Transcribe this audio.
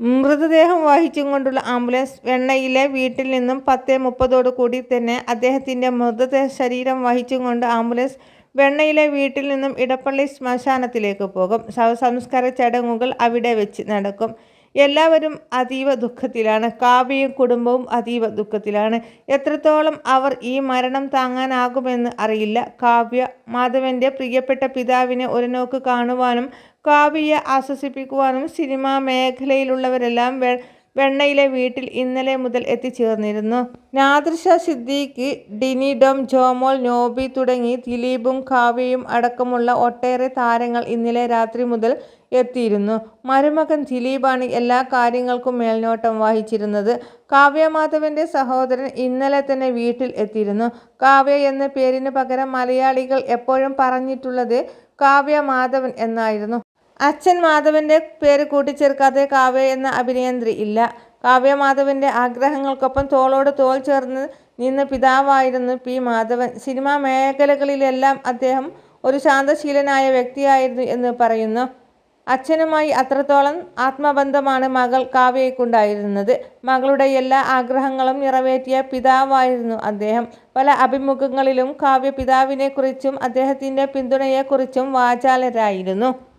മൃതദേഹം വഹിച്ചും കൊണ്ടുള്ള ആംബുലൻസ് വെണ്ണയിലെ വീട്ടിൽ നിന്നും പത്ത് മുപ്പതോടു കൂടി തന്നെ അദ്ദേഹത്തിന്റെ മൃതദേഹ ശരീരം വഹിച്ചും കൊണ്ട് ആംബുലൻസ് വെണ്ണയിലെ വീട്ടിൽ നിന്നും ഇടപ്പള്ളി ശ്മശാനത്തിലേക്ക് പോകും. ശവസംസ്കാര ചടങ്ങുകൾ അവിടെ വെച്ച് നടക്കും. എല്ലാവരും അതീവ ദുഃഖത്തിലാണ്. കാവ്യയും കുടുംബവും അതീവ ദുഃഖത്തിലാണ്. എത്രത്തോളം അവർ ഈ മരണം താങ്ങാനാകുമെന്ന് അറിയില്ല. കാവ്യ മാധവന്റെ പ്രിയപ്പെട്ട പിതാവിനെ ഒരു നോക്ക് കാണുവാനും കാവ്യയെ ആശ്വസിപ്പിക്കുവാനും സിനിമാ മേഖലയിലുള്ളവരെല്ലാം വെ വെണ്ണയിലെ വീട്ടിൽ ഇന്നലെ മുതൽ എത്തിച്ചേർന്നിരുന്നു. നാദൃഷ സിദ്ദീഖ് ഡിനിഡം ജോമോൾ നോബി തുടങ്ങി ദിലീപും കാവ്യയും അടക്കമുള്ള ഒട്ടേറെ താരങ്ങൾ ഇന്നലെ രാത്രി മുതൽ എത്തിയിരുന്നു. മരുമകൻ ദിലീപാണ് എല്ലാ കാര്യങ്ങൾക്കും മേൽനോട്ടം വഹിച്ചിരുന്നത്. കാവ്യ മാധവന്റെ സഹോദരൻ ഇന്നലെ തന്നെ വീട്ടിൽ എത്തിയിരുന്നു. കാവ്യ എന്ന പേരിന് പകരം മലയാളികൾ എപ്പോഴും പറഞ്ഞിട്ടുള്ളത് കാവ്യ മാധവൻ എന്നായിരുന്നു. അച്ഛൻ മാധവന്റെ പേര് കൂട്ടിച്ചേർക്കാതെ കാവ്യ എന്ന അഭിനേത്രി ഇല്ല. കാവ്യ മാധവന്റെ ആഗ്രഹങ്ങൾക്കൊപ്പം തോളോട് തോൾ ചേർന്ന് നിന്ന് പിതാവായിരുന്നു പി മാധവൻ. സിനിമാ മേഖലകളിലെല്ലാം അദ്ദേഹം ഒരു ശാന്തശീലനായ വ്യക്തിയായിരുന്നു എന്ന് പറയുന്നു. അച്ഛനുമായി അത്രത്തോളം ആത്മബന്ധമാണ് മകൾ കാവ്യയ്ക്കുണ്ടായിരുന്നത്. മകളുടെ എല്ലാ ആഗ്രഹങ്ങളും നിറവേറ്റിയ പിതാവായിരുന്നു അദ്ദേഹം. പല അഭിമുഖങ്ങളിലും കാവ്യ പിതാവിനെക്കുറിച്ചും അദ്ദേഹത്തിന്റെ പിന്തുണയെക്കുറിച്ചും വാചാലരായിരുന്നു.